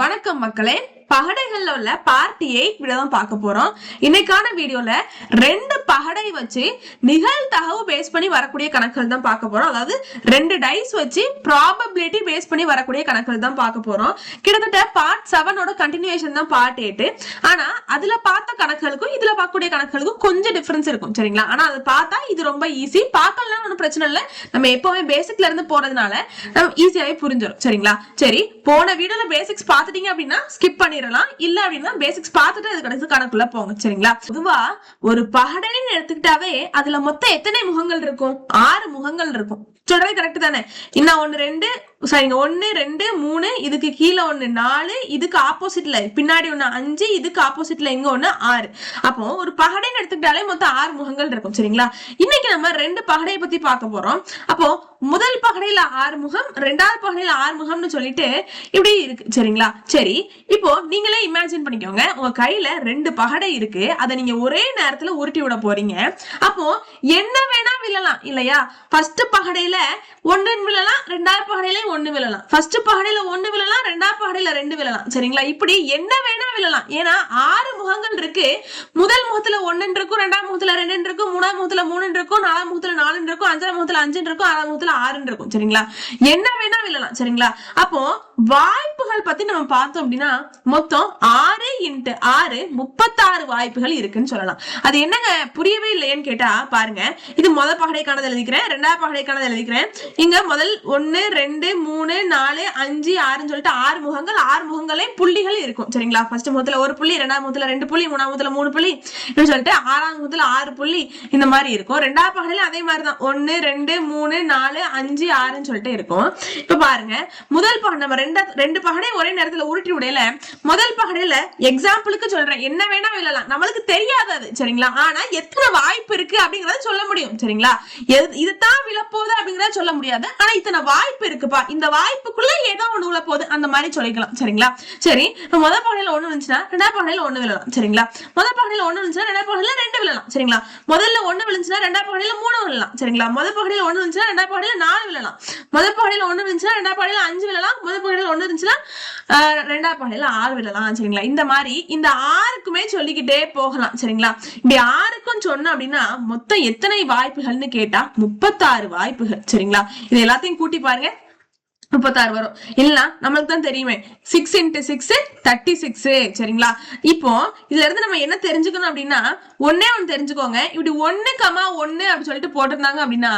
வணக்கம் மக்களே. பகடைகள்ல உள்ள பார்ட் எயிட் வீடியோ தான் பார்க்க போறோம். இன்னைக்கான வீடியோல ரெண்டு பகடை வச்சு நிகழ்தகவு பேஸ் பண்ணி வரக்கூடிய கணக்குகள் தான் பார்க்க போறோம். அதாவது ரெண்டு டைஸ் வச்சு ப்ராபபிலிட்டி பேஸ் பண்ணி வரக்கூடிய கணக்குகள் தான் பார்க்க போறோம். கிட்டத்தட்ட பார்ட் செவனோட கண்டினியூஷன் தான் பார்ட் எயிட் ஆனா அதுல பார்த்த கணக்குகளுக்கும் இதுல பார்க்கக்கூடிய கணக்குகளுக்கும் கொஞ்சம் டிஃபரன்ஸ் இருக்கும். சரிங்களா? ஆனா அதை பார்த்தா இது ரொம்ப ஈஸி பார்க்கலாம் ஒன்றும் பிரச்சனை இல்லை. நம்ம எப்பவுமே பேசிக்ல இருந்து போறதுனால நம்ம ஈஸியாவே புரிஞ்சிடும் சரிங்களா? சரி போன வீடியோல பேசிக்ஸ் பாத்துட்டீங்க அப்படின்னா ஸ்கிப் பண்ணிடலாம். இல்ல அப்படின்னா பேசிக்ஸ் பார்த்துட்டு அது கடைசி கணக்குள்ள போங்க. சரிங்களா? பொதுவா ஒரு பகடைன்னு எடுத்துக்கிட்டாவே அதுல மொத்தம் எத்தனை முகங்கள் இருக்கும்? ஆறு முகங்கள் இருக்கும். சொல்றது கரெக்ட் தானே? இன்னும் ஒன்னு ரெண்டு சரிங்க ஒன்னு ரெண்டு மூணு இதுக்கு கீழே ஒன்னு நாலு இதுக்கு ஆப்போசிட்ல பின்னாடி ஒன்னு அஞ்சு இதுக்கு ஆப்போசிட்ல இங்க ஒன்னு ஆறு. அப்போ ஒரு பகடைன்னு எடுத்துக்கிட்டாலே மொத்தம் ஆறு முகங்கள் இருக்கும். சரிங்களா? இன்னைக்கு நம்ம ரெண்டு பகடையை பத்தி பார்க்க போறோம். அப்போ முதல் பகடையில ஆறு முகம் ரெண்டாவது பகடையில ஆறு முகம்னு சொல்லிட்டு இப்படி இருக்கு. சரிங்களா? சரி இப்போ நீங்களே இமேஜின் பண்ணிக்கோங்க. உங்க கையில ரெண்டு பகடை இருக்கு. அதை நீங்க ஒரே நேரத்துல உருட்டி விட போறீங்க. அப்போ என்ன வேணா விழலாம் இல்லையா? ஃபர்ஸ்ட் பகடையில ஒன்று விழலாம் ரெண்டாவது பகடையில ஒன்று விழலாம். ஃபர்ஸ்ட் பகடையில ஒன்று விழலாம் ரெண்டாவது பகடையில ரெண்டு விழலாம். சரிங்களா? இப்படி என்ன வேணா விழலாம். ஏன்னா ஆறு முகங்கள் இருக்கு. முதல் முகத்துல ஒன்னு இருக்கும் ரெண்டாம் முகத்துல ரெண்டு இருக்கும் மூணாம் முகத்துல மூணு இருக்கும் நாலாம் முகத்துல நாலு இருக்கும் அஞ்சாம் முகத்துல அஞ்சு இருக்கும் ஆறாம் முகத்துல ஆறு இருக்கும். சரிங்களா? என்ன வேணா விழலாம். சரிங்களா? அப்போ வாய்ப்புகள் பத்தி நம்ம நம்ம பார்த்தோம் அப்படின்னா மொத்தம் ஆறு இன்ட்டு ஆறு முப்பத்தாறு வாய்ப்புகள் இருக்குன்னு சொல்லலாம். அது என்னங்க? புரியவே இல்லையேன்னு கேட்டா பாருங்க. இது முதல் பகடைக்கானது எழுதிக்கிறேன் ரெண்டாவது பகடைக்கானது எழுதிக்கிறேன். இங்க முதல் ஒன்னு ரெண்டு மூணு நாலு அஞ்சு ஆறுன்னு சொல்லிட்டு ஆறு முகங்கள் ஆறு முகங்களையும் புள்ளிகள் இருக்கும். சரிங்களா? ஃபர்ஸ்ட் முகத்துல ஒரு புள்ளி ரெண்டாவது முகத்துல ரெண்டு புள்ளி மூணாவது முகத்துல மூணு புள்ளி இப்படின்னு சொல்லிட்டு ஆறாவது முகத்துல ஆறு புள்ளி இந்த மாதிரி இருக்கும். ரெண்டாவது பகடையில அதே மாதிரி தான் ஒன்னு ரெண்டு மூணு நாலு அஞ்சு ஆறுன்னு சொல்லிட்டு இருக்கும். இப்ப பாருங்க முதல் பகடை நம்ம ரெண்டு ரெண்டு பகடையும் ஒரே நேரத்தில் உருட்டி விடையில முதல் பகடையில எக்ஸாம்பிளுக்கு சொல்றேன். என்ன வேணா விழலாம் நம்மளுக்கு தெரியாது அது சரிங்களா? ஆனா எத்தனை வாய்ப்பு இருக்கு அப்படிங்கறத சொல்ல முடியும் சரிங்களா? எது- இதுதான் விழப்போகுது அப்படிங்கறத சொல்ல முடியாது. ஆனா இத்தனை வாய்ப்பு இருக்குப்பா. இந்த வாய்ப்புக்குள்ள ஏதோ ஒண்ணு விழ போகுது அந்த மாதிரி சொல்லிக்கலாம் சரிங்களா? சரி முதல் பகடையில ஒண்ணு இருந்துச்சுன்னா ரெண்டாவது பகடையில ஒண்ணு விழலாம் சரிங்களா? முதல் பகடையில ஒண்ணு இருந்துச்சுன்னா ரெண்டாவது பகடையில சரிங்களா? முதல்ல ஒண்ணு விழுந்துச்சுன்னா ரெண்டாவது பகுதியில மூணு விழலாம். சரிங்களா? முதல் பகுதியில் ஒண்ணு விழுந்துச்சுன்னா ரெண்டாவது பகுதியில நாலு விழலாம். முதல் பகுதியில் ஒண்ணு விழுந்துச்சுன்னா ரெண்டாவது பகுதியில அஞ்சு விழலாம். முதல் பகுதியில் ஒண்ணு இருந்துச்சுன்னா ஆஹ், ரெண்டாவது ஆறு விழலாம். சரிங்களா? இந்த மாதிரி இந்த ஆறுக்குமே சொல்லிக்கிட்டே போகலாம். சரிங்களா? இப்படி ஆறுக்கும் சொன்னோம் அப்படின்னா மொத்தம் எத்தனை வாய்ப்புகள்னு கேட்டா முப்பத்தாறு வாய்ப்புகள். சரிங்களா? இது எல்லாத்தையும் கூட்டி பாருங்க. முப்பத்தாறு வரும். இல்லைன்னா நம்மளுக்கு தான் தெரியுமே. Six into six thirty six சரிங்களா? இப்போ இதுல இருந்து நம்ம என்ன தெரிஞ்சுக்கணும் அப்படின்னா ஒன்னே ஒன்று தெரிஞ்சுக்கோங்க. இப்படி ஒண்ணு கமா ஒண்ணு அப்படின்னு சொல்லிட்டு போட்டிருந்தாங்க அப்படின்னா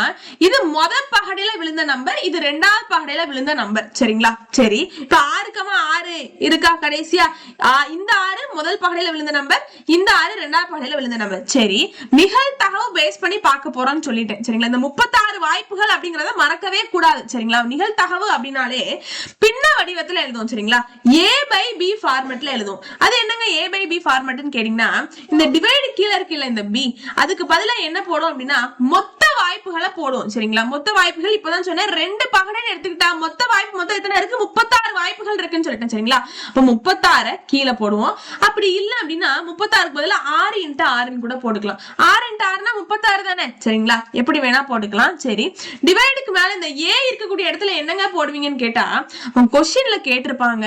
இது முதல் பகடையில விழுந்த நம்பர் இது ரெண்டாவது பகடையில விழுந்த நம்பர் சரிங்களா? சரி. இப்ப ஆறு கமா ஆறு இருக்கா கடைசியா? இந்த ஆறு முதல் பகடையில விழுந்த நம்பர் இந்த ஆறு ரெண்டாவது பகடையில விழுந்த நம்பர் சரி. நிகழ்தகவு பேஸ் பண்ணி பார்க்க போறோம்னு சொல்லிட்டேன். சரிங்களா? இந்த முப்பத்தாறு வாய்ப்புகள் அப்படிங்கறத மறக்கவே கூடாது. சரிங்களா? நிகழ்தகவு அப்படின்னாலே பின்ன வடிவத்துல எழுதுவோம் சரிங்களா? ஏ பை பி ஃபார்மெட்ல எழுதுவோம். அது என்னங்க ஏ பை பி ஃபார்மெட்னு கேட்டீங்கன்னா இந்த டிவைடு கீழே இருக்குல்ல இந்த பி அதுக்கு பதிலா என்ன போடும் அப்படின்னா மொத்த வாய்ப்புகளை போடுவோம் சரிங்களா? மொத்த வாய்ப்புகள் இப்பதான் சொன்னேன் ரெண்டு பகடைன்னு எடுத்துக்கிட்டா மொத்த வாய்ப்பு மொத்தம் எத்தனை இருக்கு? முப்பத்தாறு வாய்ப்புகள் இருக்குன்னு சொல்லிட்டேன் சரிங்களா? அப்ப முப்பத்தாறு கீழே போடுவோம். அப்படி இல்ல அப்படின்னா முப்பத்தாறுக்கு பதிலா ஆறு இன்ட்டு ஆறுன்னு கூட போட்டுக்கலாம். ஆறு இன்ட்டு ஆறுனா முப்பத்தாறு தானே சரிங்களா? எப்படி வேணா போட்டுக்கலாம் சரி. டிவைடுக்கு மேல இந்த ஏ இருக்கக்கூடிய இடத்துல என்னங்க போடுவீங்கன்னு கேட்டா கொஸ்டின்ல கேட்டிருப்பாங்க.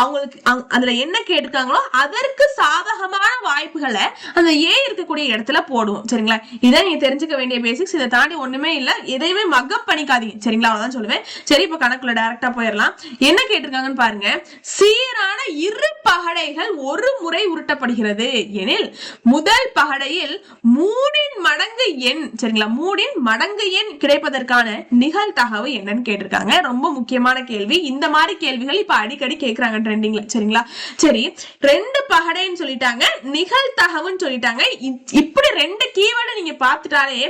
அவங்களுக்கு அதுல என்ன கேட்டிருக்காங்களோ அதற்கு சாதகமான வாய்ப்புகளை அந்த ஏ இருக்கக்கூடிய இடத்துல போடுவோம். சரிங்களா? இதான் நீங்க தெரிஞ்சுக்க வேண்டிய பேசிக்ஸ் இதை தாண்டி ஒண்ணுமே இல்ல. எதையுமே மக்கப் பண்ணிக்காதீங்க. சரிங்களா? அவ்வளவுதான் சொல்லுவேன். சரி இப்ப கணக்குல டைரக்டா போயிடலாம். என்ன கேட்டிருக்காங்கன்னு பாருங்க. சீரான இரு பகடைகள் ஒரு முறை உருட்டப்படுகிறது. எனில் முதல் பகடையில் மூணின் மடங்கு எண் சரிங்களா? மூணின் மடங்கு எண் கிடைப்பதற்கான நிகழ்தகவு என்னன்னு கேட்டிருக்காங்க. ரொம்ப முக்கியமான கேள்வி. இந்த மாதிரி கேள்விகள் இப்ப அடிக்கடி கேட்கறாங்க ட்ரெண்டிங்ல சரிங்களா? சரி ரெண்டு பகடைன்னு சொல்லிட்டாங்க நிகழ்தகவுன்னு சொல்லிட்டாங்க. இப்படி ரெண்டு கீவேர்டு நீங்க பாத்துட்டாலே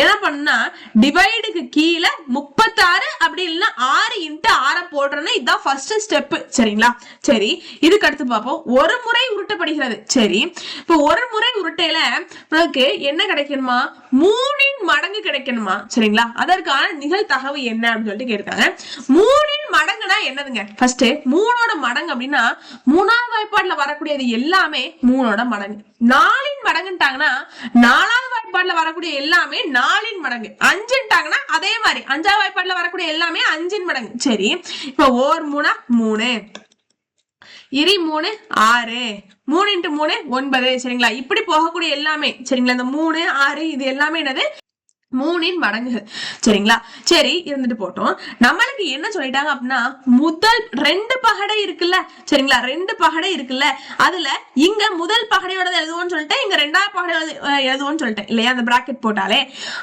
என்ன பண்ணா டிவைடுக்கு கீழே முப்பத்தாறு அப்படி இல்லைன்னா ஆறு இன்ட்டு ஆற போடுறேன்னா இதுதான் ஃபர்ஸ்ட் ஸ்டெப் சரிங்களா? சரி இதுக்கு அடுத்து பார்ப்போம். ஒரு முறை உருட்டப்படுகிறது. சரி இப்போ ஒரு முறை உருட்டையில உனக்கு என்ன கிடைக்கணுமா? மூணின் மடங்கு கிடைக்கணுமா? சரிங்களா? அதற்கான நிகழ்தகவு என்ன அப்படின்னு சொல்லிட்டு கேட்டிருக்காங்க. மூணின் மடங்குனா என்னதுங்க? ஃபர்ஸ்ட் மூணோட மடங்கு அப்படின்னா மூணாவது வாய்ப்பாடுல வரக்கூடியது எல்லாமே மூணோட மடங்கு. நாலின் மடங்குட்டாங்கன்னா நாலாவது வாய்ப்பாடுல வரக்கூடிய எல்லாமே நாலின் மடங்கு. அஞ்சுட்டாங்கன்னா அதே மாதிரி. அஞ்சாவது வாய்ப்பாடுல வரக்கூடிய எல்லாமே அஞ்சின் மடங்கு. சரி இப்ப ஓர் மூணா மூணு. இரி மூணு ஆறு. மூணு இன்ட்டு மூணு ஒன்பது. சரிங்களா? இப்படி போகக்கூடிய எல்லாமே. சரிங்களா? இந்த மூணு ஆறு இது எல்லாமே என்னது? மூணின் மடங்குகள் சரிங்களா? சரி இருந்துட்டு போட்டோம். நம்மளுக்கு என்ன சொல்லிட்டாங்க அப்படின்னா முதல் ரெண்டு பகடை இருக்குல்ல? சரிங்களா? ரெண்டு பகடை இருக்குல்ல? அதுல இங்க முதல் பகடையோட எழுதுவோம்னு சொல்லிட்டேன் இங்க ரெண்டாவது பகடை எழுதுவோம்னு சொல்லிட்டேன். இல்லையா? அந்த பிராக்கெட் போட்டாலே.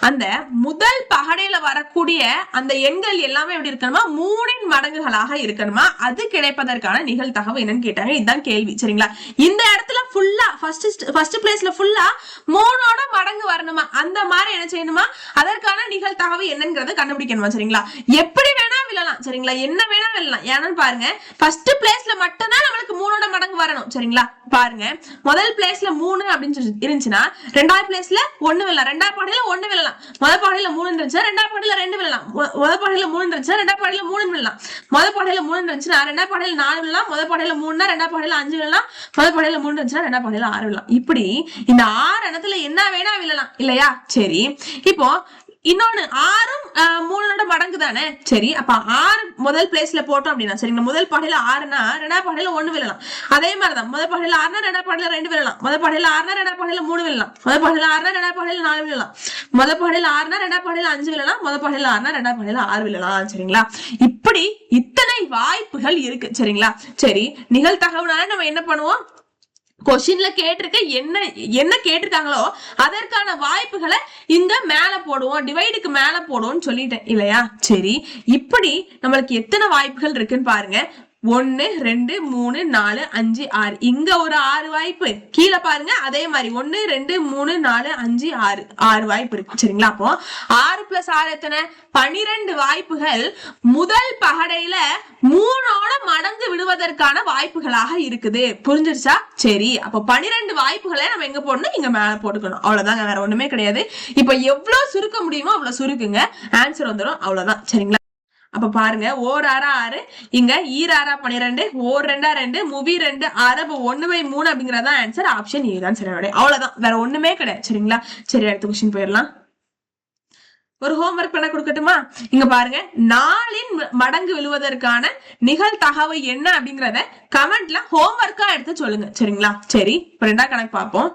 அந்த முதல் பகடையில வரக்கூடிய அந்த எண்கள் எல்லாமே எப்படி இருக்கணுமா? மூணின் மடங்குகளாக இருக்கணுமா? அது கிடைப்பதற்கான நிகழ்தகவு என்னன்னு கேட்டாங்க. இதுதான் கேள்வி. சரிங்களா? இந்த இடத்துல ஃபுல்லா ஃபர்ஸ்ட் ஃபர்ஸ்ட் பிளேஸ்ல ஃபுல்லா மூணோட மடங்கு வரணுமா? அந்த மாதிரி என்ன செய்யணுமா? அதற்கான நிகழ்தகவு என்னங்கிறத கண்டுபிடிக்கணும் சரிங்களா? எப்படி வேணா விழலாம் சரிங்களா? என்ன வேணா விழலாம். ஏன்னு பாருங்க ஃபர்ஸ்ட் பிளேஸ்ல மட்டும்தான் நம்மளுக்கு மூணோட மடங்கு வரணும் சரிங்களா? பாருங்க முதல் பிளேஸ்ல மூணு அப்படின்னு சொல்லி இருந்துச்சுன்னா ரெண்டாவது பிளேஸ்ல ஒண்ணு விழலாம். ரெண்டாவது பாடையில ஒண்ணு விழலாம். முதல் பாடையில மூணு இருந்துச்சுன்னா ரெண்டாவது பாடையில ரெண்டு விழலாம். முதல் பாடையில மூணு இருந்துச்சு ரெண்டாவது பாடையில மூணு விழலாம். முதல் பாடையில மூணு இருந்துச்சுன்னா ரெண்டாவது பாடையில நாலு விழலாம். முதல் பாடையில மூணுனா ரெண்டாவது பாடையில அஞ்சு விழலாம். முதல் பாடையில மூணு இருந்துச்சுன்னா ரெண்டாவது பாடையில ஆறு விழலாம். இப்படி இந்த ஆறு இடத்துல என்ன வேணா விழலாம் இல்லையா? சரி இப்போ இன்னொன்னு ஆறும் மூணோட மடங்கு தானே சரி அப்ப ஆறு முதல் பிளேஸ்ல போட்டோம் அப்படின்னா சரிங்களா முதல் பாடையில ஆறுனா ரெண்டாவது பாடையில ஒண்ணு விழலாம். அதே மாதிரிதான் முதல் பாடையில ஆறுனா ரெண்டாவது பாடையில ரெண்டு விழலாம். முதல் பாடையில ஆறுனா ரெண்டாவது பாடையில மூணு விழலாம். முதல் பாடையில ஆறுனா ரெண்டாவது பாடையில நாலு விழலாம். முதல் பாடையில ஆறுனா ரெண்டாவது பாடையில அஞ்சு விழலாம். முதல் பாடையில ஆறுனா ரெண்டாவது பாடையில ஆறு விழலாம் சரிங்களா? இப்படி இத்தனை வாய்ப்புகள் இருக்கு சரிங்களா? சரி நிகழ்தகவுனால நம்ம என்ன பண்ணுவோம்? கொஸ்டின்ல கேட்டிருக்க என்ன என்ன கேட்டிருக்காங்களோ அதற்கான வாய்ப்புகளை இங்க மேல போடுவோம். டிவைடுக்கு மேல போடுவோம்னு சொல்லிட்டேன் இல்லையா? சரி இப்படி நம்மளுக்கு எத்தனை வாய்ப்புகள் இருக்குன்னு பாருங்க. ஒன்னு ரெண்டு மூணு நாலு அஞ்சு ஆறு. இங்க ஒரு ஆறு வாய்ப்பு. கீழே பாருங்க அதே மாதிரி. ஒன்னு ரெண்டு மூணு நாலு அஞ்சு ஆறு. ஆறு வாய்ப்பு இருக்கு. சரிங்களா? அப்போ ஆறு பிளஸ் ஆறு எத்தனை? பனிரெண்டு வாய்ப்புகள். முதல் பகடையில மூணோட மடங்கு விடுவதற்கான வாய்ப்புகளாக இருக்குது. புரிஞ்சிருச்சா? சரி. அப்ப பனிரெண்டு வாய்ப்புகளை நம்ம எங்க போடணும்? இங்க மேல போட்டுக்கணும். அவ்வளவுதாங்க. வேற ஒண்ணுமே கிடையாது. இப்ப எவ்வளவு சுருக்க முடியுமோ அவ்வளவு சுருக்குங்க. ஆன்சர் வந்துடும் அவ்வளவுதான். சரிங்களா? அப்ப பாருங்க ஓர் ஆறா ஆறு இங்க ஈராறா பன்னிரெண்டு ஓர் ரெண்டா ரெண்டு முவி ரெண்டு ஆறு அப்ப ஒண்ணு பை மூணு அப்படிங்கறதான் ஆன்சர் ஆப்ஷன் ஏ தான் சரி அவ்வளவுதான். வேற ஒண்ணுமே கிடையாது. சரிங்களா? சரி அடுத்த கொஸ்டின் போயிடலாம். ஒரு ஹோம்ஒர்க் பண்ண கொடுக்கட்டுமா? இங்க பாருங்க நாளின் மடங்கு விழுவதற்கான நிகழ்தகவு என்ன அப்படிங்கறத கமெண்ட்ல ஹோம்ஒர்க்கா எடுத்து சொல்லுங்க. சரிங்களா? சரி இப்ப ரெண்டா கணக்கு பார்ப்போம்.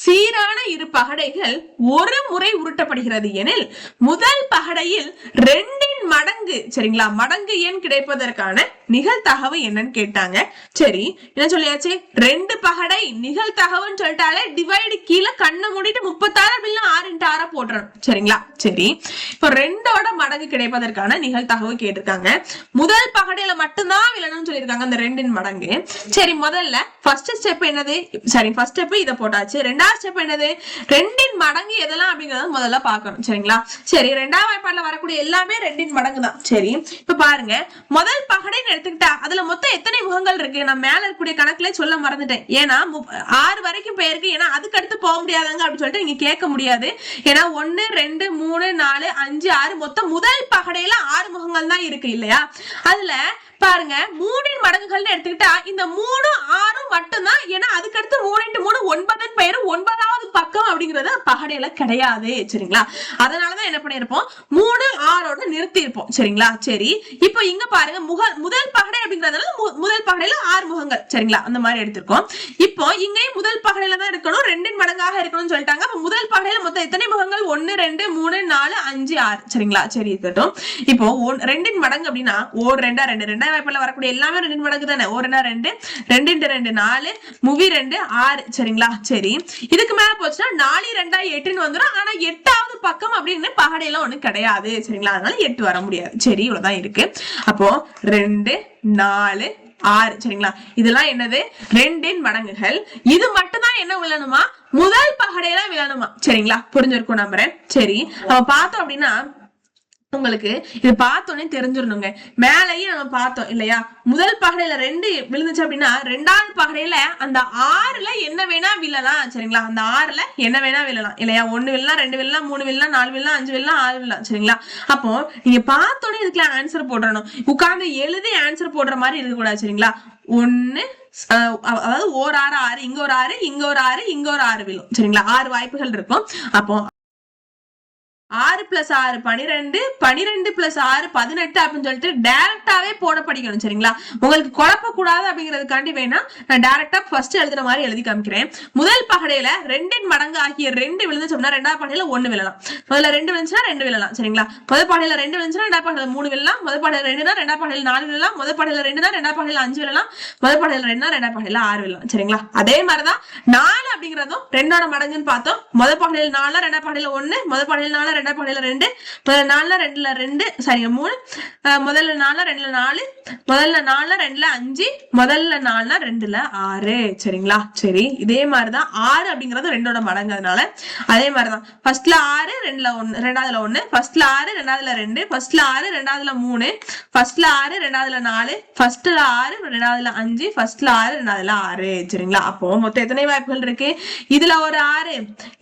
சீரான இரு பகடைகள் ஒரு முறை உருட்டப்படுகிறது எனில் முதல் பகடையில் ரெண்டு ரெண்டின் மடங்கு சரிங்களா? மடங்கு எண் கிடைப்பதற்கான நிகழ்தகவு என்னன்னு கேட்டாங்க. சரி என்ன சொல்லியாச்சு? ரெண்டு பகடை நிகழ்தகவுன்னு சொல்லிட்டாலே டிவைடு கீழே கண்ணை மூடிட்டு முப்பத்தாறு அப்படின்னா ஆறு இன்ட்டு ஆறா போட்டுறணும். சரிங்களா? சரி இப்போ ரெண்டோட மடங்கு கிடைப்பதற்கான நிகழ்தகவு கேட்டிருக்காங்க. முதல் பகடையில மட்டும்தான் விழணும்னு சொல்லியிருக்காங்க அந்த ரெண்டின் மடங்கு. சரி முதல்ல ஃபர்ஸ்ட் ஸ்டெப் என்னது? சரி ஃபர்ஸ்ட் ஸ்டெப் இதை போட்டாச்சு. ரெண்டாவது ஸ்டெப் என்னது? ரெண்டின் மடங்கு எதெல்லாம் அப்படிங்கறத முதல்ல பார்க்கணும். சரிங்களா? சரி ரெண்டாவது வாய்ப்பாடுல வரக்கூடிய எல்லாமே ரெண்டின் மடங்கு தான் சரி இப்ப பாருங்க. முதல் பகடைன்னு எடுத்துக்கிட்டா அதுல மொத்தம் எத்தனை முகங்கள் இருக்கு? நான் மேல இருக்கக்கூடிய கணக்குல சொல்ல மறந்துட்டேன். ஏன்னா ஆறு வரைக்கும் போயிருக்கு. ஏன்னா அதுக்கு அடுத்து போக முடியாதாங்க அப்படின்னு சொல்லிட்டு நீங்க கேட்க முடியாது. ஏன்னா ஒன்னு ரெண்டு மூணு நாலு அஞ்சு ஆறு மொத்தம் முதல் பகடையில ஆறு முகங்கள் தான் இருக்கு இல்லையா? அதுல பாருங்க மூணின் மடங்குகள்னு எடுத்துக்கிட்டா இந்த மூணு ஆறும் மட்டும்தான் ஏன்னா அதுக்கடுத்து மூணு இன்ட்டு மூணு ஒன்பதுன்னு பெயர் ஒன்பதாவது பக்கம் அப்படிங்கறது பகடையில கிடையாது சரிங்களா? அதனாலதான் என்ன பண்ணிருப்போம் மூணு ஆறோட நிறுத்தி இருப்போம் சரிங்களா? சரி இப்போ இங்க பாருங்க முக முதல் பகடை அப்படிங்கறதுனால மு- முதல் பகடையில ஆறு முகங்கள் சரிங்களா? அந்த மாதிரி எடுத்திருக்கோம். இப்போ இங்கேயும் முதல் பகடையில தான் இருக்கணும் ரெண்டின் மடங்காக இருக்கணும்னு சொல்லிட்டாங்க. அப்ப முதல் பகடையில மொத்தம் எத்தனை முகங்கள்? ஒன்னு ரெண்டு மூணு நாலு அஞ்சு ஆறு சரிங்களா? சரி இருக்கட்டும். இப்போ ஒன்- ரெண்டின் மடங்கு அப்படின்னா ஓ ரெண்டா ரெண்டு ரெண்டாயிரம் வாய்ப்புல வரக்கூடிய எல்லாமே ரெண்டு மடங்கு தானே? ஒருனா ரெண்டு ரெண்டு இன்ட்டு ரெண்டு நாலு முவி ரெண்டு ஆறு. சரிங்களா? சரி. இதுக்கு மேல போச்சுன்னா நாலு ரெண்டா எட்டுன்னு வந்துடும் ஆனா எட்டாவது பக்கம் அப்படின்னு பகடையெல்லாம் ஒண்ணு கிடையாது. சரிங்களா? அதனால எட்டு வர முடியாது. சரி இவ்வளவுதான் இருக்கு. அப்போ ரெண்டு நாலு ஆறு. சரிங்களா? இதெல்லாம் என்னது? ரெண்டின் மடங்குகள். இது மட்டும் தான் என்ன விழணுமா? முதல் பகடையெல்லாம் விழணுமா? சரிங்களா? புரிஞ்சிருக்கும் நம்புறேன். சரி. நம்ம பார்த்தோம் அப்படின்னா உங்களுக்கு இது பார்த்தோன்னே தெரிஞ்சிடணுங்க. மேலையும் நம்ம பார்த்தோம் இல்லையா? முதல் பகடையில ரெண்டு விழுந்துச்சு அப்படின்னா ரெண்டாவது பகடையில அந்த ஆறுல என்ன வேணா விழலாம் சரிங்களா? அந்த ஆறுல என்ன வேணா விழலாம் இல்லையா? ஒன்னு விழலாம் ரெண்டு விழலாம் மூணு விழலாம் நாலு விழலாம் அஞ்சு விழலாம் ஆறு விழலாம் சரிங்களா? அப்போ நீங்க பார்த்தோன்னே இதுக்கெல்லாம் ஆன்சர் போடணும் உட்கார்ந்து எழுதி ஆன்சர் போடுற மாதிரி இருக்கக்கூடாது சரிங்களா? ஒண்ணு அதாவது ஓர் ஆறு ஆறு இங்க ஒரு ஆறு இங்க ஒரு ஆறு இங்க ஒரு ஆறு விழும் சரிங்களா? ஆறு வாய்ப்புகள் இருக்கும். அப்போ ஆறு பிளஸ் ஆறு பனிரெண்டு பனிரெண்டு பிளஸ் ஆறு பதினெட்டு அப்படின்னு சொல்லிட்டு டேரக்டாவே போட படிக்கணும் சரிங்களா? உங்களுக்கு குழப்ப கூடாது அப்படிங்கிறதுக்காண்டி வேணா நான் டேரக்டா ஃபர்ஸ்ட் எழுதுற மாதிரி எழுதி காமிக்கிறேன். முதல் பகடையில ரெண்டின் மடங்கு ஆகிய ரெண்டு விழுந்து சொன்னா ரெண்டாவது பகடையில ஒண்ணு விழலாம். முதல்ல ரெண்டு விழுந்துச்சுன்னா ரெண்டு விழலாம் சரிங்களா? முதல் பகடையில ரெண்டு விழுந்துச்சுன்னா ரெண்டாவது பகடையில மூணு விழலாம். முதல் பகடையில ரெண்டுனா ரெண்டாவது பகடையில நாலு விழலாம். முதல் பகடையில ரெண்டுனா ரெண்டாவது பகடையில அஞ்சு விழலாம். முதல் பகடையில ரெண்டுனா ரெண்டாவது பகடையில ஆறு விழலாம் சரிங்களா? அதே மாதிரிதான் நாலு அப்படிங்கிறதும் ரெண்டோட மடங்குன்னு பார்த்தோம். முதல் பகடையில நாலு ரெண்டாவது பகடையில ஒண்ணு முதல் பகடையில நாலு ரெண்டாவது பகடையில ரெண்டு முதல் நாலுல ரெண்டுல ரெண்டு சாரி மூணு. முதல்ல நாலுல ரெண்டுல நாலு முதல்ல நாலுல ரெண்டுல அஞ்சு முதல்ல நாலுல ரெண்டுல ஆறு. சரிங்களா? சரி இதே மாதிரிதான் ஆறு அப்படிங்கிறது ரெண்டோட மடங்கு அதனால. அதே மாதிரிதான். ஃபர்ஸ்ட்ல ஆறு ரெண்டுல ஒண்ணு ரெண்டாவதுல ஒண்ணு ஃபர்ஸ்ட்ல ஆறு ரெண்டாவதுல ரெண்டு ஃபர்ஸ்ட்ல ஆறு ரெண்டாவதுல மூணு ஃபர்ஸ்ட்ல ஆறு ரெண்டாவதுல நாலு ஃபர்ஸ்ட்ல ஆறு ரெண்டாவதுல அஞ்சு ஃபர்ஸ்ட்ல ஆறு ரெண்டாவதுல ஆறு. சரிங்களா? அப்போ மொத்தம் எத்தனை வாய்ப்புகள் இருக்கு? இதுல ஒரு ஆறு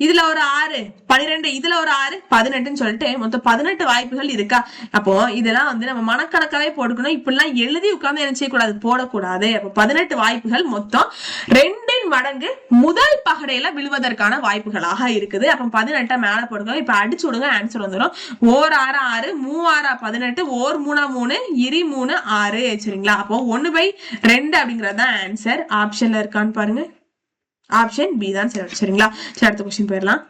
இதுல ஒரு ஆறு பன்னிரெண்டு இதுல ஒரு ஆறு பதினெட்டுன்னு சொல்லிட்டு மொத்தம் பதினெட்டு வாய்ப்புகள் இருக்கா? அப்போ இதெல்லாம் வந்து நம்ம மனக்கணக்காவே போட்டுக்கணும். இப்படிலாம் எழுதி உட்கார்ந்து என்ன செய்யக்கூடாது? போடக்கூடாது. அப்போ பதினெட்டு வாய்ப்புகள் மொத்தம் ரெண்டின் மடங்கு முதல் பகடையில விழுவதற்கான வாய்ப்புகளாக இருக்குது. அப்போ பதினெட்டை மேல போடுங்க இப்ப அடிச்சு விடுங்க. ஆன்சர் வந்துடும் ஓர் ஆறு ஆறு. மூவாறா பதினெட்டு. ஓர் மூணா மூணு. இரு மூணு ஆறு. சரிங்களா? அப்போ ஒன்று பை ரெண்டு அப்படிங்கறது தான் ஆன்சர் ஆப்ஷன்ல இருக்கான்னு பாருங்க. ஆப்ஷன் பி தான் சரி சரிங்களா? சரி அடுத்த கொஸ்டின் போயிடலாம்.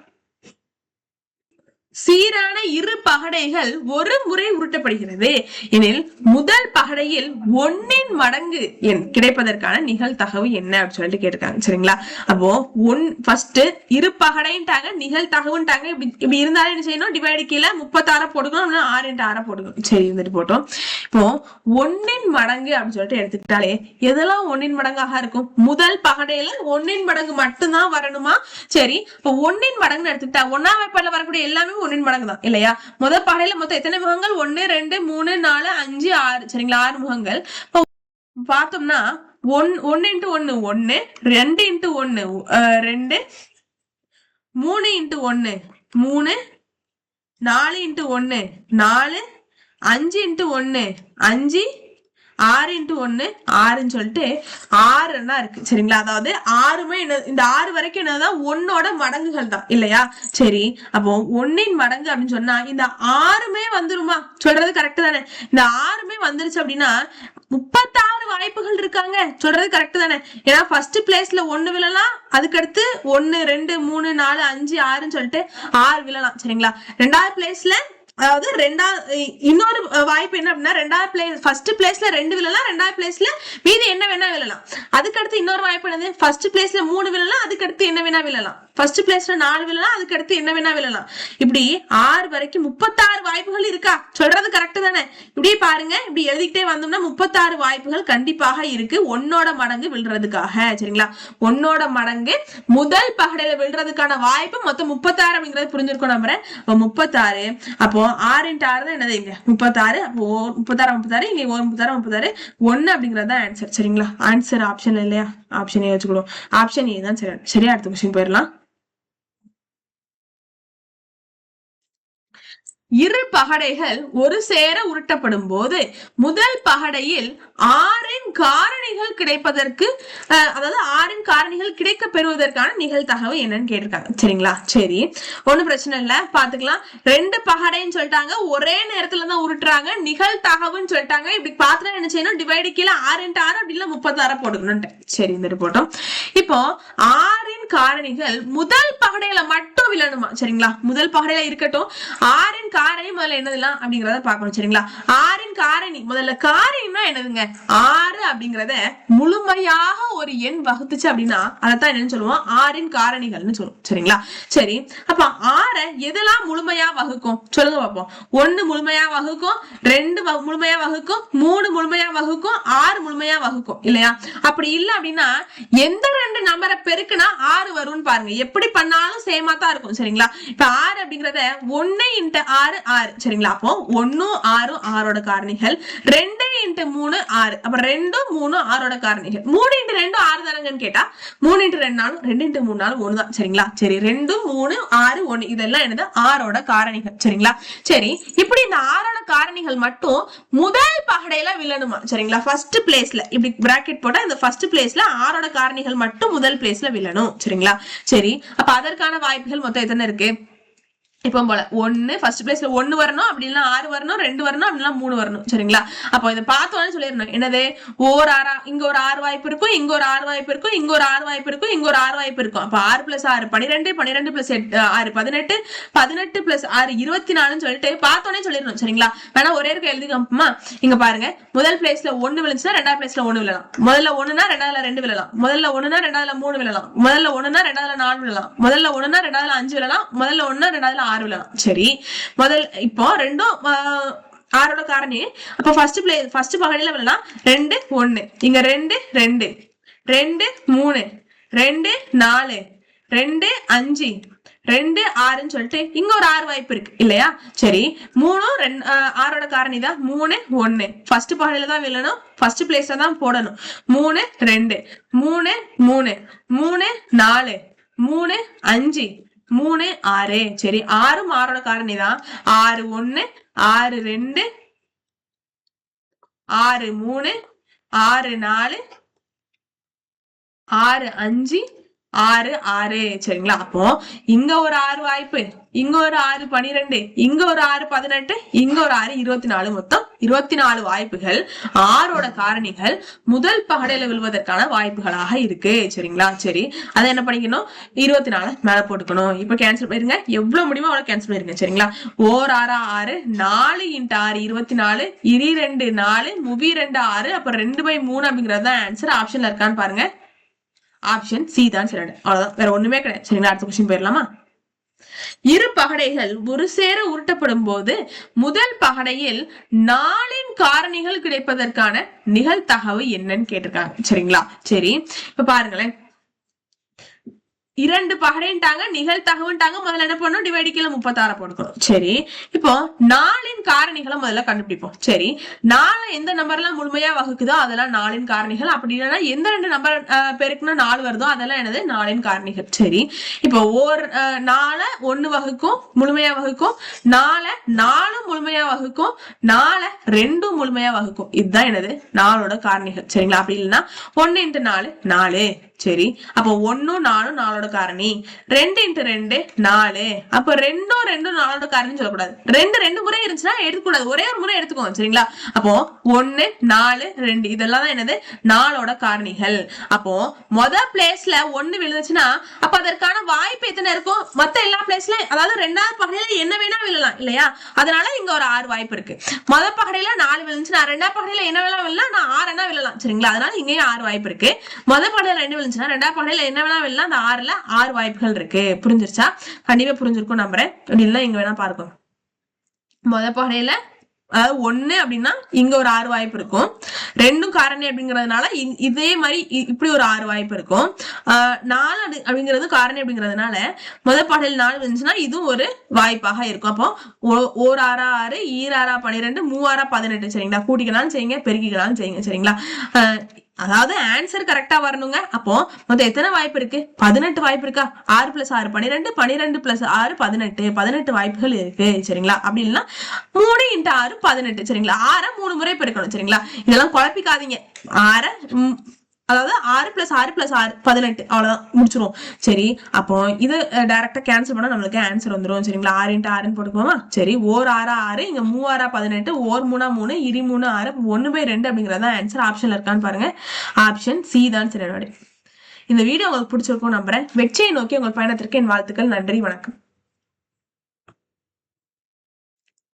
சீரான இரு பகடைகள் ஒரு முறை உருட்டப்படுகிறது. எனில் முதல் பகடையில் ஒன்னின் மடங்கு எண் கிடைப்பதற்கான நிகழ்தகவு என்ன அப்படின்னு சொல்லிட்டு கேட்டிருக்காங்க. சரிங்களா? அப்போ ஒன் ஃபர்ஸ்ட் இரு பகடைன்ட்டாங்க நிகழ்தகவுன்ட்டாங்க. இப்படி இப்படி இருந்தாலும் என்ன செய்யணும்? டிவைடு கீழே முப்பத்தாறு போட்டுக்கணும் ஆறு இன்ட்டு ஆறை போட்டுக்கணும். சரி இருந்துட்டு போட்டோம். இப்போ ஒன்னின் மடங்கு அப்படின்னு சொல்லிட்டு எடுத்துக்கிட்டாலே எதெல்லாம் ஒன்னின் மடங்காக இருக்கும்? முதல் பகடையில ஒன்னின் மடங்கு மட்டும்தான் வரணுமா? சரி இப்போ ஒன்னின் மடங்குன்னு எடுத்துக்கிட்டா ஒன்னாம் வாய்ப்பாடுல வரக்கூடிய எல்லாமே ஒன்றின் மடங்கு தான் இல்லையா? முதல் பாறையில மொத்தம் எத்தனை முகங்கள்? ஒன்னு ரெண்டு மூணு நாலு அஞ்சு ஆறு. சரிங்களா? ஆறு முகங்கள். இப்போ பார்த்தோம்னா ஒன் ஒன்னு இன்ட்டு ஒன்னு ஒன்னு ரெண்டு இன்ட்டு ஒன்னு அஹ், ரெண்டு மூணு இன்ட்டு ஒன்னு மூணு நாலு இன்ட்டு ஒன்னு நாலு அஞ்சு இன்ட்டு ஒன்னு அஞ்சு ஆறு இன்ட்டு ஒன்னு ஆறுன்னு சொல்லிட்டு ஆறுன்னா இருக்கு. சரிங்களா? அதாவது ஆறுமே என்ன இந்த ஆறு வரைக்கும் என்னதான் ஒன்னோட மடங்குகள் தான். இல்லையா? சரி. அப்போ ஒன்னின் மடங்கு அப்படின்னு சொன்னா இந்த ஆறுமே வந்துருமா? சொல்றது கரெக்ட் தானே. இந்த ஆறுமே வந்துருச்சு அப்படின்னா முப்பத்தாறு வாய்ப்புகள் இருக்காங்க. சொல்றது கரெக்ட் தானே. ஏன்னா ஃபர்ஸ்ட் பிளேஸ்ல ஒண்ணு விழலாம் அதுக்கடுத்து ஒன்னு ரெண்டு மூணு நாலு அஞ்சு ஆறுன்னு சொல்லிட்டு ஆறு விழலாம். சரிங்களா? ரெண்டாவது பிளேஸ்ல அதாவது ரெண்டாவது இன்னொரு வாய்ப்பு என்ன அப்படின்னா ரெண்டாவது பிளேஸ் ஃபர்ஸ்ட் பிளேஸ்ல ரெண்டு விழலாம் ரெண்டாவது பிளேஸ்ல மீதி என்ன வேணா விழலாம். அதுக்கடுத்து இன்னொரு வாய்ப்பு என்னது? ஃபர்ஸ்ட் பிளேஸ்ல மூணு விழலாம் அதுக்கடுத்து என்ன வேணா விழலாம். ஃபர்ஸ்ட் பிளேஸ்ல நாலு விழலாம் அதுக்கு அடுத்து என்ன வேணா விழலாம். இப்படி ஆறு வரைக்கும் முப்பத்தாறு வாய்ப்புகள் இருக்கா? சொல்றது கரெக்ட் தானே. இப்படி பாருங்க இப்படி எழுதிக்கிட்டே வந்தோம்னா முப்பத்தாறு வாய்ப்புகள் கண்டிப்பாக இருக்கு. ஒன்னோட மடங்கு விழுறதுக்காக சரிங்களா? ஒன்னோட மடங்கு முதல் பகடையில விழுறதுக்கான வாய்ப்பு மொத்தம் முப்பத்தாறு அப்படிங்கறது புரிஞ்சிருக்கும் நம்புறேன் முப்பத்தாறு அப்போ ஆறு இன்ட்டு ஆறு தான் என்னது இங்க? முப்பத்தாறு அப்போ முப்பத்தாறு முப்பத்தாறு இங்க ஒரு முப்பத்தாறு முப்பத்தாறு ஒன்னு அப்படிங்கறது தான் ஆன்சர் சரிங்களா? ஆன்சர் ஆப்ஷன் இல்லையா? ஆப்ஷன் ஏ வச்சுக்கிடுவோம் ஆப்ஷன் ஏ தான் சரி சரியா? அடுத்த கொஸ்டின் போயிடலாம். இரு பகடைகள் ஒரு சேர உருட்டப்படும் போது முதல் பகடையில் ஆறின் காரணிகள் கிடைப்பதற்கு அதாவது ஆறின் காரணிகள் கிடைக்க பெறுவதற்கான நிகழ்தகவு என்னன்னு கேட்டிருக்காங்க. சரிங்களா? சரி. ஒண்ணும் பிரச்சனை இல்ல. பாத்துக்கலாம் ரெண்டு பகடைன்னு சொல்லிட்டாங்க. ஒரே நேரத்துல தான் உருட்டுறாங்க. நிகழ்தகவுன்னு சொல்லிட்டாங்க. இப்படி பார்த்துட்டா என்ன செய்யணும்? டிவைடு கீழே ஆறு இன்ட்டு ஆறு அப்படி இல்ல முப்பத்தாறு போட்டுக்கணும்ட்டு சரி இந்த போட்டோம். இப்போ ஆறின் காரணிகள் முதல் பகடையில மட்டும் விழணுமா? சரிங்களா? முதல் பகடையில இருக்கட்டும். ஆறின் காரணி முதல்ல என்னதுலாம் அப்படிங்கறத பார்க்கணும் சரிங்களா? ஆறின் காரணி முதல்ல காரணினா என்னதுங்க? ஆறு அப்படிங்கறத முழுமையாக ஒரு எண் வகுத்துச்சு அப்படின்னா அதைத்தான் என்னன்னு சொல்லுவோம்? ஆறின் காரணிகள்னு சொல்லுவோம் சரிங்களா? சரி அப்ப ஆறை எதெல்லாம் முழுமையா வகுக்கும்? சொல்லுங்க பார்ப்போம் ஒன்னு முழுமையா வகுக்கும் ரெண்டு முழுமையா வகுக்கும் மூணு முழுமையா வகுக்கும் ஆறு முழுமையா வகுக்கும் இல்லையா? அப்படி இல்ல அப்படின்னா எந்த ரெண்டு நம்பரை பெருக்குனா ஆறு வரும்னு பாருங்க. எப்படி பண்ணாலும் சேமா தான் இருக்கும் சரிங்களா? இப்ப ஆறு அப்படிங்கறத ஒன்னு இன்ட்டு ஆறு ஆறு சரிங்களா? அப்போ ஒன்னும் ஆறும் ஆறோட காரணிகள். ரெண்டு இன்ட்டு மூணு ஆறு. அப்ப ரெண்டும் மூணு ஆறோட காரணிகள். மூணு இன்ட்டு ரெண்டும் ஆறு தானங்கன்னு கேட்டா? மூணு இன்ட்டு ரெண்டு நாளும் ரெண்டு இன்ட்டு மூணு நாளும் ஒன்று தான் சரிங்களா? சரி ரெண்டு மூணு ஆறு ஒன்று இதெல்லாம் என்னது? ஆறோட காரணிகள். சரிங்களா? சரி இப்படி இந்த ஆறோட காரணிகள் மட்டும் முதல் பகடையில விழணுமா? சரிங்களா? ஃபர்ஸ்ட் பிளேஸ்ல இப்படி பிராக்கெட் போட்டா இந்த ஃபர்ஸ்ட் பிளேஸ்ல ஆறோட காரணிகள் மட்டும் முதல் பிளேஸ்ல விழணும். சரிங்களா? சரி அப்ப அதற்கான வாய்ப்புகள் மொத்தம் எத்தனை இருக்கு? இப்போ போல. ஒன்னு ஃபர்ஸ்ட் பிளேஸ்ல ஒன்னு வரணும் அப்படி இல்லைன்னா ஆறு வரணும் ரெண்டு வரணும் அப்படின்னா மூணு வரணும். சரிங்களா? அப்போ இதை பார்த்தோன்னு சொல்லிடணும். என்னது? ஓர் ஆறா இங்க ஒரு ஆறு வாய்ப்பு இருக்கும் இங்க ஒரு ஆறு வாய்ப்பு இருக்கும் இங்க ஒரு ஆறு வாய்ப்பு இருக்கும் இங்க ஒரு ஆறு வாய்ப்பு இருக்கும். அப்போ ஆறு பிளஸ் ஆறு பன்னிரெண்டு பன்னிரெண்டு பிளஸ் எட்டு ஆறு பதினெட்டு பதினெட்டு பிளஸ் ஆறு இருபத்தி நாலுன்னு சொல்லிட்டு பார்த்தோன்னே சொல்லிடணும். சரிங்களா? வேணா ஒரே இருக்க எழுதி எழுதிக்கோமா இங்க பாருங்க. முதல் பிளேஸ்ல ஒன்னு விழுந்துச்சுன்னா ரெண்டாவது பிளேஸ்ல ஒன்னு விழலாம். முதல்ல ஒண்ணுனா ரெண்டாவதுல ரெண்டு விழலாம். முதல்ல ஒண்ணுனா ரெண்டாவதுல மூணு விழலாம். முதல்ல ஒண்ணுனா ரெண்டாவதுல நாலு விழலாம். முதல்ல ஒண்ணுனா ரெண்டாவதுல அஞ்சு விழலாம். முதல்ல ஒண்ணு ரெண்டாவதுல ஆறு சரி. முதல் இப்போ ரெண்டும் ஆஹ், ஆறோட காரணி. அப்போ ஃபர்ஸ்ட் பிளே ஃபர்ஸ்ட் பகடியில வரலாம் ரெண்டு ஒண்ணு. இங்க ரெண்டு ரெண்டு. ரெண்டு மூணு. ரெண்டு நாலு. ரெண்டு அஞ்சு. ரெண்டு ஆறுன்னு சொல்லிட்டு இங்க ஒரு ஆறு வாய்ப்பு இருக்கு இல்லையா? சரி. மூணும் ரெண்டு ஆறோட காரணி தான். மூணு ஒண்ணு. ஃபர்ஸ்ட் பகடியில தான் விழணும். ஃபர்ஸ்ட் பிளேஸ்ல தான் போடணும். மூணு ரெண்டு. மூணு மூணு. மூணு நாலு. மூணு அஞ்சு. மூணு ஆறு. சரி ஆறும் ஆறோட காரணி தான். ஆறு ஒண்ணு ஆறு ரெண்டு. ஆறு மூணு. ஆறு நாலு. ஆறு அஞ்சு. ஆறு ஆறு சரிங்களா? அப்போ இங்க ஒரு ஆறு வாய்ப்பு இங்க ஒரு ஆறு பனிரெண்டு இங்க ஒரு ஆறு பதினெட்டு இங்க ஒரு ஆறு இருபத்தி நாலு மொத்தம் இருபத்தி நாலு வாய்ப்புகள். ஆறோட காரணிகள் முதல் பகடையில விழுவதற்கான வாய்ப்புகளாக இருக்கு சரிங்களா? சரி அதை என்ன பண்ணிக்கணும்? இருபத்தி நாலு மேல போட்டுக்கணும். இப்ப கேன்சல் பண்ணிருங்க. எவ்வளவு முடியுமோ அவ்வளவு கேன்சல் பண்ணிருங்க சரிங்களா? ஓர் ஆறா ஆறு நாலு இன்ட்டு ஆறு இருபத்தி நாலு இரு ரெண்டு நாலு முவி ரெண்டு ஆறு அப்ப ரெண்டு பை மூணு அப்படிங்கறது தான் ஆன்சர் ஆப்ஷன்ல இருக்கான்னு பாருங்க. ஆப்ஷன் சி தான் சரி அவ்வளவுதான். வேற ஒண்ணுமே கிடையாது. சரிங்களா? அடுத்த கொஸ்டின் போயிடலாமா? இரு பகடைகள் ஒரு சேர உருட்டப்படும் போது முதல் பகடையில் நாளின் காரணிகள் கிடைப்பதற்கான நிகழ்தகவு என்னன்னு கேட்டிருக்காங்க. சரிங்களா? சரி. இப்ப பாருங்களேன். இரண்டு பகடைன்ட்டாங்க நிகழ்தகவுன்ட்டாங்க முதல்ல என்ன பண்ணணும்? டிவைடு கீழே முப்பத்தாறு போட்டுக்கணும். சரி இப்போ நாலின் காரணிகளை முதல்ல கண்டுபிடிப்போம். சரி நாலு எந்த நம்பர்லாம் முழுமையா வகுக்குதோ அதெல்லாம் நாலின் காரணிகள். அப்படி இல்லைன்னா எந்த ரெண்டு நம்பர் பெருக்குன்னா நாலு வருதோ அதெல்லாம் என்னது? நாலின் காரணிகள். சரி இப்போ ஓர் அஹ், நாலை ஒண்ணு வகுக்கும் முழுமையா வகுக்கும். நாலை நாலும் முழுமையா வகுக்கும். நாலை ரெண்டும் முழுமையா வகுக்கும். இதுதான் என்னது? நாலோட காரணிகள். சரிங்களா? அப்படி இல்லைன்னா ஒன்னு இன்ட்டு நாலு நாலு. சரி அப்போ ஒன்னும் நாலும் நாலோட காரணி. ரெண்டு இன்ட்டு ரெண்டு நாலு. அப்போ ரெண்டும் ரெண்டும் நாலோட காரணின்னு சொல்லக்கூடாது. ரெண்டு ரெண்டு முறை இருந்துச்சுன்னா எடுக்கக்கூடாது ஒரே ஒரு முறை எடுத்துக்கோங்க சரிங்களா? அப்போ ஒன்னு நாலு ரெண்டு இதெல்லாம் தான் என்னது? நாலோட காரணிகள். அப்போ மொத பிளேஸ்ல ஒண்ணு விழுந்துச்சுன்னா அப்ப அதற்கான வாய்ப்பு எத்தனை இருக்கும்? மத்த எல்லா பிளேஸ்ல அதாவது ரெண்டாவது பகடையில என்ன வேணா விழலாம் இல்லையா? அதனால இங்க ஒரு ஆறு வாய்ப்பு இருக்கு. மொத பகடையில நாலு விழுந்துச்சுன்னா ரெண்டாவது பகடையில என்ன வேணா விழலாம். நான் ஆறு என்ன விழலாம் சரிங்களா? அதனால இங்கேயும் ஆறு வாய்ப்பு இருக்கு. மொத பகடையில ரெண்டு இருந்துச்சுன்னா ரெண்டாவது பகடையில என்ன வேணா விழலாம் அந்த ஆறுல ஆறு வாய்ப்புகள் இருக்கு. புரிஞ்சிருச்சா? கண்டிப்பா புரிஞ்சிருக்கும் நம்புறேன். அப்படி இல்லைன்னா இங்க வேணா பாருக்கோம் முத பகடையில அதாவது ஒண்ணு அப்படின்னா இங்க ஒரு ஆறு வாய்ப்பு இருக்கும். ரெண்டும் காரணி அப்படிங்கறதுனால இதே மாதிரி இ- இப்படி ஒரு ஆறு வாய்ப்பு இருக்கும். ஆஹ் நாலு அப்படி- அப்படிங்கிறது காரணி அப்படிங்கறதுனால முத பாடல் நாலு இருந்துச்சுன்னா இதுவும் ஒரு வாய்ப்பாக இருக்கும். அப்போ ஓர் ஆறா ஆறு ஈராறா பன்னிரெண்டு மூவாரா பதினெட்டு. சரிங்களா? கூட்டிக்கலாம்னு செய்யுங்க பெருக்கிக்கலாம்னு செய்யுங்க. சரிங்களா? ஆஹ் அதாவது ஆன்சர் கரெக்டா வரணுங்க. அப்போ மொத்தம் எத்தனை வாய்ப்பு இருக்கு? பதினெட்டு வாய்ப்பு இருக்கா? ஆறு பிளஸ் ஆறு பன்னிரெண்டு பன்னிரெண்டு பிளஸ் ஆறு பதினெட்டு. பதினெட்டு வாய்ப்புகள் இருக்கு சரிங்களா? அப்படி இல்லைன்னா மூணு இன்ட்டு ஆறு பதினெட்டு சரிங்களா? ஆற மூணு முறை பெருக்கணும் சரிங்களா? இதெல்லாம் குழப்பிக்காதீங்க. ஆற அதாவது ஆறு பிளஸ் ஆறு பிளஸ் ஆறு பதினெட்டு. அவ்வளோதான் முடிச்சிருவோம். சரி அப்போ இது டேரெக்டா கேன்சல் பண்ணா நம்மளுக்கு ஆன்சர் வந்துரும். சரிங்களா? ஆறு இன்ட்டு ஆறுன்னு போட்டுக்கோமா சரி ஓர் ஆறா ஆறு இங்க மூவாரா பதினெட்டு ஓர் மூணா மூணு இரு மூணு ஆறு ஒன்று பை ரெண்டு அப்படிங்கறது ஆன்சர் ஆப்ஷன்ல இருக்கான்னு பாருங்க. ஆப்ஷன் சி தான் சரி இந்த வீடியோ உங்களுக்கு பிடிச்சிருக்கும் நம்புறேன். வெற்றியை நோக்கி உங்கள் பயணத்திற்கு என் வாழ்த்துக்கள். நன்றி வணக்கம்.